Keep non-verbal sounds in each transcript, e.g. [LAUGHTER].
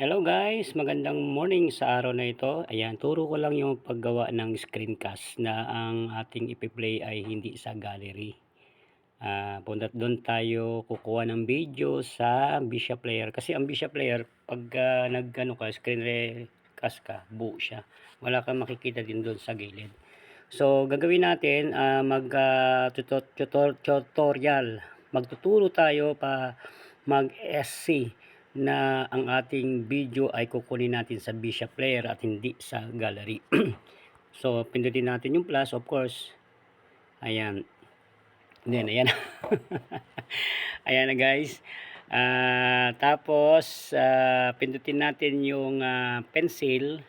Hello guys, magandang morning sa araw na ito. Ayan, turo ko lang yung paggawa ng screencast na ang ating ipi-play ay hindi sa gallery. Ah, punta doon tayo kukuha ng video sa Bishop Player kasi ang Bishop Player pag ah, nagano ka screen recast ka, buo siya. Wala kang makikita din doon sa gilid. So, gagawin natin mag ah, tuto- tutor- tutorial. Magtuturo tayo pa mag-SC na ang ating video ay kukunin natin sa Bishop Player at hindi sa gallery. [CLEARS THROAT] so, pindutin natin yung plus, of course. Ayan. Then, ayan. [LAUGHS] ayan na guys. Ah, tapos, ah, pindutin natin yung ah, pencil.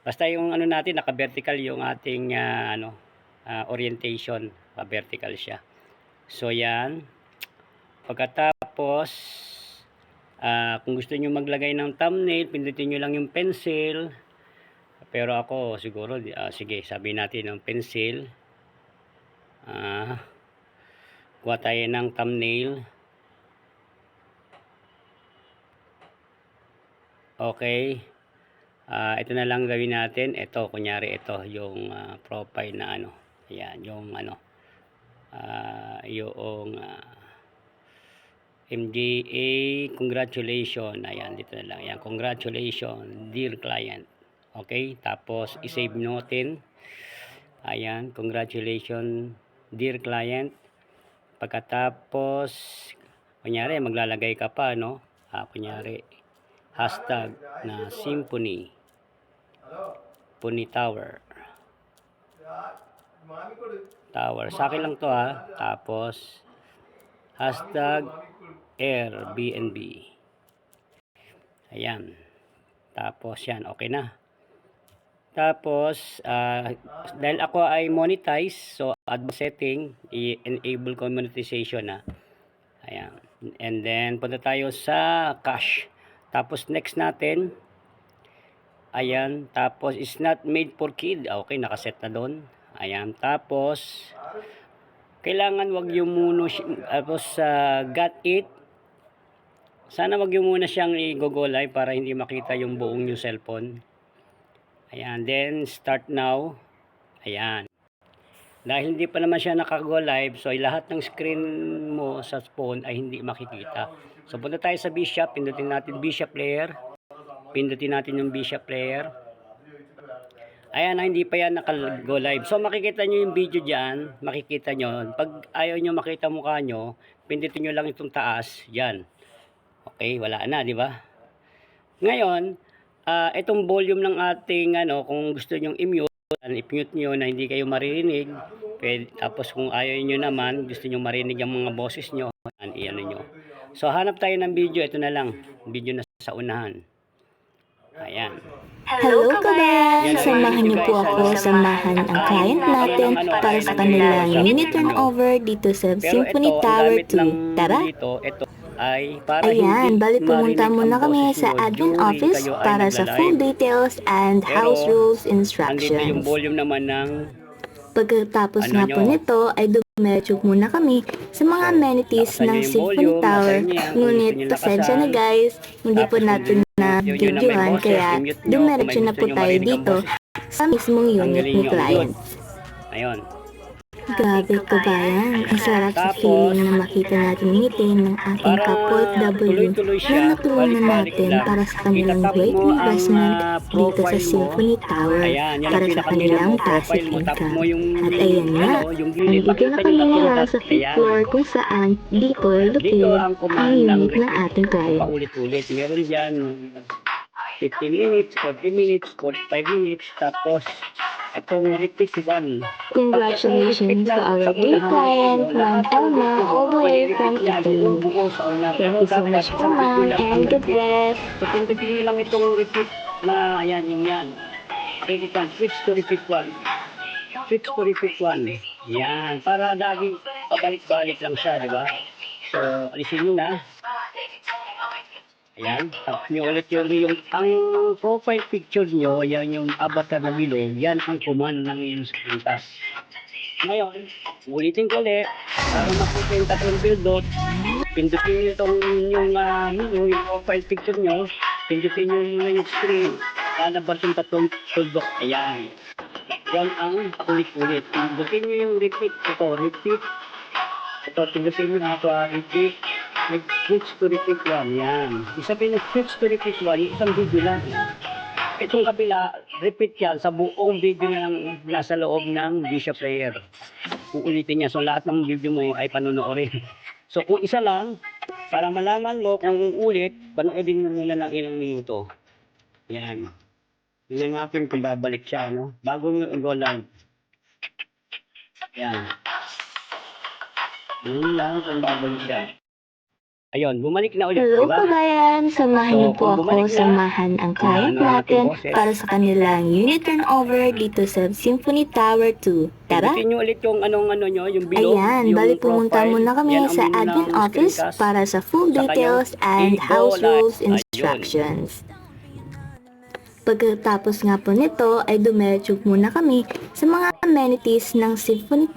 Basta yung ano natin, naka-vertical yung ating ah, ano, ah, orientation. Pa-vertical siya. So, yan. Pagkatapos, Ah, kung gusto niyo maglagay ng thumbnail, pindutin niyo lang yung pencil. Pero ako siguro ah, sige, sabi natin ng pencil. Ah, kuha tayo ng thumbnail. Okay. Ah, ito na lang gawin natin. Ito, kunyari ito yung ah, profile na ano. Ayan, yung ano. Ah, yung ah, MGA, congratulations. Ayan, dito na lang. Ayan, congratulations, dear client. Okay, tapos isave natin. Ayan, congratulations, dear client. Pagkatapos, kunyari, maglalagay ka pa, no? Ah, kunyari, hashtag na symphony. Puni Tower. Tower. Sa akin lang to ha. Tapos, hashtag Airbnb. Ayan. Tapos yan, okay na. Tapos, ah, dahil ako ay monetize, so advanced setting, i-enable ko monetization na. Ayan. And then, punta tayo sa cash. Tapos, next natin, ayan. Tapos, is not made for kid. Okay, nakaset na doon. Ayan. Tapos, kailangan wag yung muna si- tapos sa got it sana wag yung muna siyang i-go live para hindi makita yung buong yung cellphone. Ayan then start now. Ayan. Dahil hindi pa naman siya nakago live so lahat ng screen mo sa phone ay hindi makikita. So punta tayo sa bishop. Pindutin natin bishop player. Pindutin natin yung bishop player. Ayan na, hindi pa yan naka-go live. So makikita nyo yung video dyan, makikita nyo. Pag ayaw nyo makita mukha nyo, pindutin nyo lang itong taas, yan. Okay, wala na, di ba? Ngayon, ah, itong volume ng ating, ano, kung gusto nyo i-mute, i-mute nyo na hindi kayo maririnig. Pwede, tapos kung ayaw nyo naman, gusto nyo marinig ang mga boses nyo, yan, i-ano nyo. So hanap tayo ng video, ito na lang, video na sa unahan. Ayan. Hello kabayan! Samahan niyo po ako samahan ang client natin para sa kanilang mini turnover dito sa Symphony Tower gamit ng 2. Tara! Dito, ito ay para Ayan, hindi bali pumunta muna kami sa admin office para sa full details and Pero, house rules Andito yung instructions. volume naman ng Pagkatapos Ano nga nyo? po nito ay dumiretso muna kami sa mga amenities ng volume, Tower. Ngunit pasensya na guys, hindi po natin na videohan kaya dumiretso na po tayo dito sa mismong unit ni client. Ayun. Grabe kabayan, ang sarap sa feeling na makita natin ngiti ng ating kapwa-W tuloy-tuloy na natulungan natin para sa kanilang great investment ah, dito sa. Symphony Tower para sa kanilang passive income. At ayan nga, nandito na kami tatlong sa fifth floor kung saan dito located ang unit ng [LAUGHS] ating client. paulit-ulit. Meron dyan 50 minutes, 40 minutes, 45 minutes, tapos. Congratulations to our dear client, Ma'am Thelma, all the way from Italy. Thank you so much po, ma'am, and God bless. So, kung pipili lang itong repeat na, ayan, yung yan. Repeat one, switch to repeat one. Switch to repeat one. Yan, para lagi pabalik-balik lang siya, di ba? So, alisin nyo na. Ayan, tap nyo ulit yung, yung, ang profile picture nyo, yan yung avatar na bilog, yan ang command ng iyong screencast. Ngayon, ulitin ko ulit, para makita yung tatlong bildot, pindutin nyo itong yung, uh, yung profile picture nyo, Pindutin nyo yung screen. Lalabas yung tatlong tuldok. Ayan. Yan ang ulit-ulit. Pindutin nyo yung repeat. Ito, repeat. Ito, pindutin nyo na ito, ah, repeat. Nag-switch to repeat one. Yan. Isabihin na switch to one, yung isang video lang. Itong kabila, repeat yan sa buong video ng nasa loob ng Bishop Player. Uulitin niya. So lahat ng video mo ay panonoorin. So kung isa lang, para malaman mo kung uulit, panoodin mo nila ng ilang minuto. Yan. Tingnan natin kung babalik siya, no? Bago i-go live. Yan. Yun lang kung babalik siya. Ayun, bumalik na ulit, Hello di ba? kabayan, samahan niyo So, po kung ako, na, samahan ang client ano, natin boses. para sa kanilang unit turnover dito sa Symphony Tower 2. Tara! Pindutin nyo ulit yung anong ano nyo, yung below. Ayan, yung bali pumunta profile. muna kami ang sa admin ng office screencast. para sa full Saka yung details and info house rules ayun. instructions. Pagkatapos nga po nito ay dumiretso muna kami sa mga amenities ng Symphony